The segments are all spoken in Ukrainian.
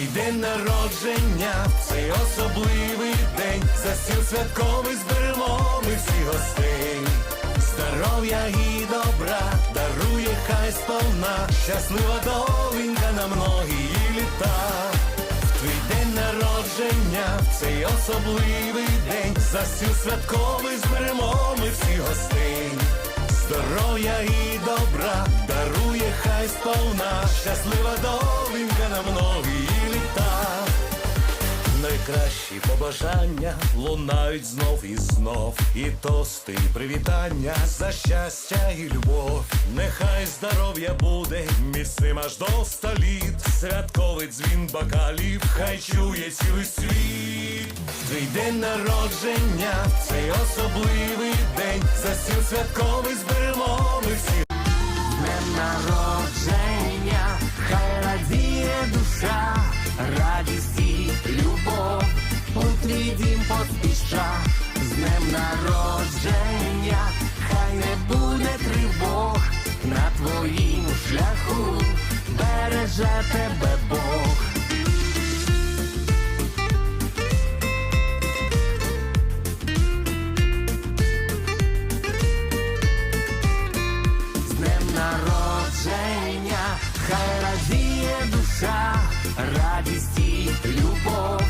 твій день народження, цей особливий день, за стіл святковий зберемо ми всі гостей. Здоров'я і добра дарує хай сповна, щаслива доленька на многії літа. Твій день народження, цей особливий день, за стіл святковий зберемо ми всі гостей. Здоров'я і добра дарує хай сповна, щаслива доленька на многії літа. Найкращі побажання лунають знов і знов, і тости, і привітання за щастя і любов. Нехай здоров'я буде міцним аж до ста літ. Святковий дзвін бокалів, хай чує цілий світ. Твій день народження, цей особливий день, за стіл святковий зберемо ми всі. Днем народження, хай радіє душа, радість і любов, у твій дім поспіша, з днем народження, радість і любов,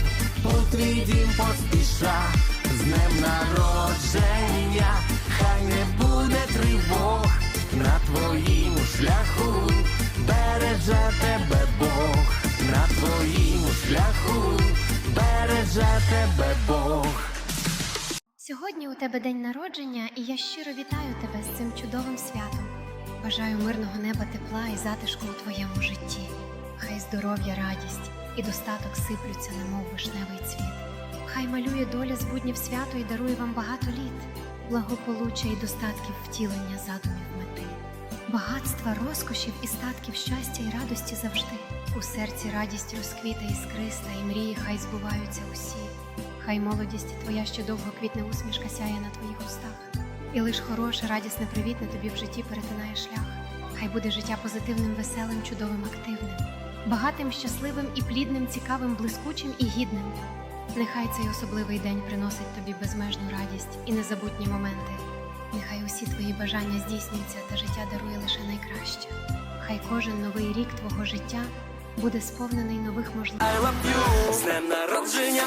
у твій дім поспіша, з днем народження, хай не буде тривог на твоїм шляху, береже тебе Бог, на твоїм шляху, береже тебе Бог. Сьогодні у тебе день народження, і я щиро вітаю тебе з цим чудовим святом. Бажаю мирного неба, тепла і затишку у твоєму житті. Хай здоров'я, радість і достаток сиплються, немов вишневий цвіт. Хай малює доля з буднів свято і дарує вам багато літ, благополуччя і достатків втілення задумів мети, багатства, розкошів і статків щастя і радості завжди. У серці радість розквіта іскриста, і мрії хай збуваються усі. Хай молодість твоя ще довго квітне усмішка сяє на твоїх устах, і лиш хороше, радісне, привітне тобі в житті перетинає шлях. Хай буде життя позитивним, веселим, чудовим, активним, багатим, щасливим і плідним, цікавим, блискучим і гідним. Нехай цей особливий день приносить тобі безмежну радість і незабутні моменти. Нехай усі твої бажання здійснюються та життя дарує лише найкраще. Хай кожен новий рік твого життя буде сповнений нових можливостей. З днем народження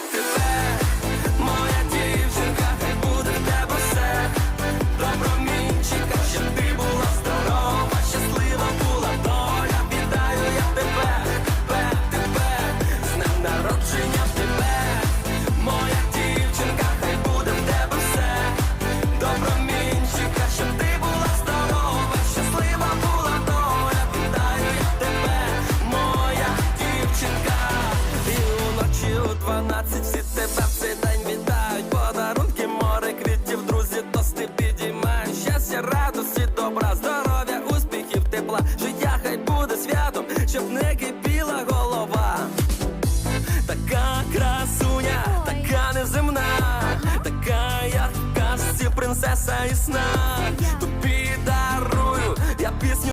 щоб не кипіла голова. Така красуня, така неземна, така як в казці принцеса і сна. Тобі дарую я пісню